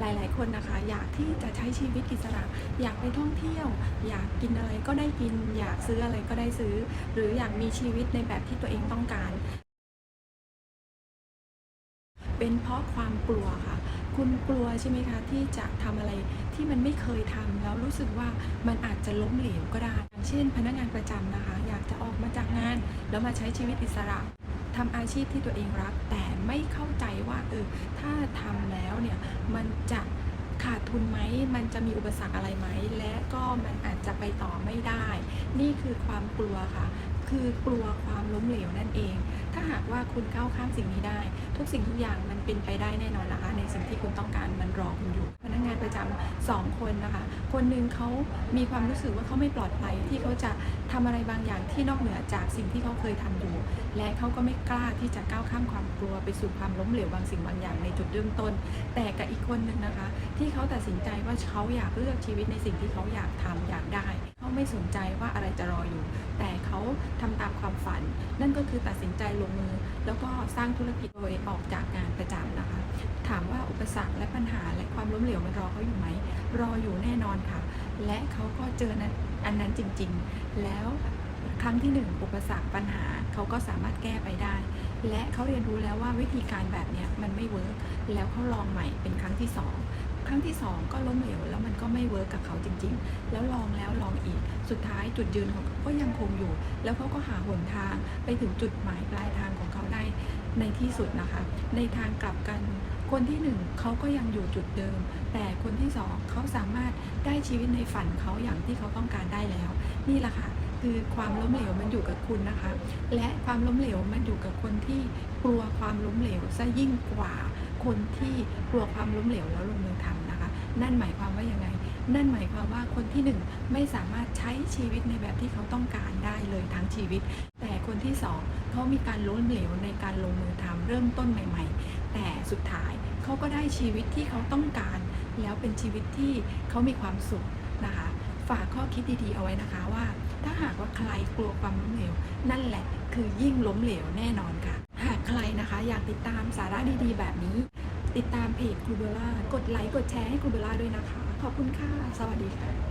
หลายๆ คนนะคะ อยากที่จะใช้ชีวิตอิสระ อยากไปท่องเที่ยว อยากกินอะไรก็ได้กิน อยากซื้ออะไรก็ได้ซื้อ หรืออยากมีชีวิตในแบบที่ตัวเองต้องการ เป็นเพราะความกลัวค่ะคุณกลัวใช่ไหมคะที่จะทำอะไรที่มันไม่เคยทำแล้วรู้สึกว่ามันอาจจะล้มเหลวก็ได้ เช่น พนักงานประจำนะคะ อยากจะออกมาจากงาน แล้วมาใช้ชีวิตอิสระ ทำอาชีพที่ตัวเองรัก แต่ไม่เข้าใจว่าเออถ้าทำแล้วเนี่ยมันจะขาดทุนไหม มันจะมีอุปสรรคอะไรไหม และก็มันอาจจะไปต่อไม่ได้ นี่คือความกลัวค่ะ คือกลัวความล้มเหลวนั่นเอง ถ้าหากว่าคุณก้าวข้ามสิ่งนี้ได้ ทุกสิ่งทุกอย่างมันเป็นไปได้แน่นอนนะคะในสิ่งที่คุณต้องการมันรอคุณอยู่ พนักงานประจำสองคนนะคะ คนหนึ่งเขามีความรู้สึกว่าเขาไม่ปลอดภัยที่เขาจะทำอะไรบางอย่างที่นอกเหนือจากสิ่งที่เขาเคยทำอยู่ และเขาก็ไม่กล้าที่จะก้าวข้ามความกลัวไปสู่ความล้มเหลวบางสิ่งบางอย่างในจุดเริ่มต้น แต่กับอีกคนหนึ่งนะคะ ที่เขาตัดสินใจว่าเขาอยากเลือกชีวิตในสิ่งที่เขาอยากทำอยากได้ เขาไม่สนใจว่าอะไรจะรออยู่ แต่เขาทำตามความฝัน นั่นก็คือตัดสินใจลงมือ แล้วก็สร้างธุรกิจโดยออกจากงานประจำนะคะ ถามว่าอุปสรรคและปัญหาและความล้มเหลวมันรอเขาอยู่ไหม รออยู่แน่นอนค่ะ และเขาก็เจอนั้นอันนั้นจริงๆ แล้วครั้งที่หนึ่งอุปสรรคปัญหาเขาก็สามารถแก้ไปได้ และเขาเรียนรู้แล้วว่าวิธีการแบบนี้มันไม่เวิร์กแล้วเขาลองใหม่เป็นครั้งที่สอง ครั้งที่สองก็ล้มเหลวแล้วมันก็ไม่เวิร์กกับเขาจริง ๆ แล้วลองแล้วลองอีก สุดท้ายจุดยืนของเขาก็ยังคงอยู่ แล้วเขาก็หาหนทางไปถึงจุดหมายปลายทางของเขาได้ในที่สุดนะคะ ในทางกลับกันคนที่หนึ่งเขาก็ยังอยู่จุดเดิม แต่คนที่สองเขาสามารถได้ชีวิตในฝันเขาอย่างที่เขาต้องการได้แล้ว นี่แหละค่ะคือความล้มเหลวมันอยู่กับคุณนะคะ และความล้มเหลวมันอยู่กับคนที่กลัวความล้มเหลวซะยิ่งกว่า คนที่กลัวความล้มเหลวแล้วลงมือทำนะคะ นั่นหมายความว่ายังไง นั่นหมายความว่าคนที่หนึ่งไม่สามารถใช้ชีวิตในแบบที่เขาต้องการได้เลยทั้งชีวิต แต่คนที่สองเขามีการล้มเหลวในการลงมือทำเริ่มต้นใหม่ ๆ แต่สุดท้ายเขาก็ได้ชีวิตที่เขาต้องการ แล้วเป็นชีวิตที่เขามีความสุขนะคะ ฝากข้อคิดดีๆเอาไว้นะคะว่า ถ้าหากว่าใครกลัวความล้มเหลว นั่นแหละคือยิ่งล้มเหลวแน่นอนค่ะ ใครนะคะ อยากติดตามสาระดีๆ แบบนี้ ติดตามเพจครูเบล่ากดไลค์กดแชร์ให้ครูเบล่าด้วยนะคะ ขอบคุณค่ะ สวัสดีค่ะ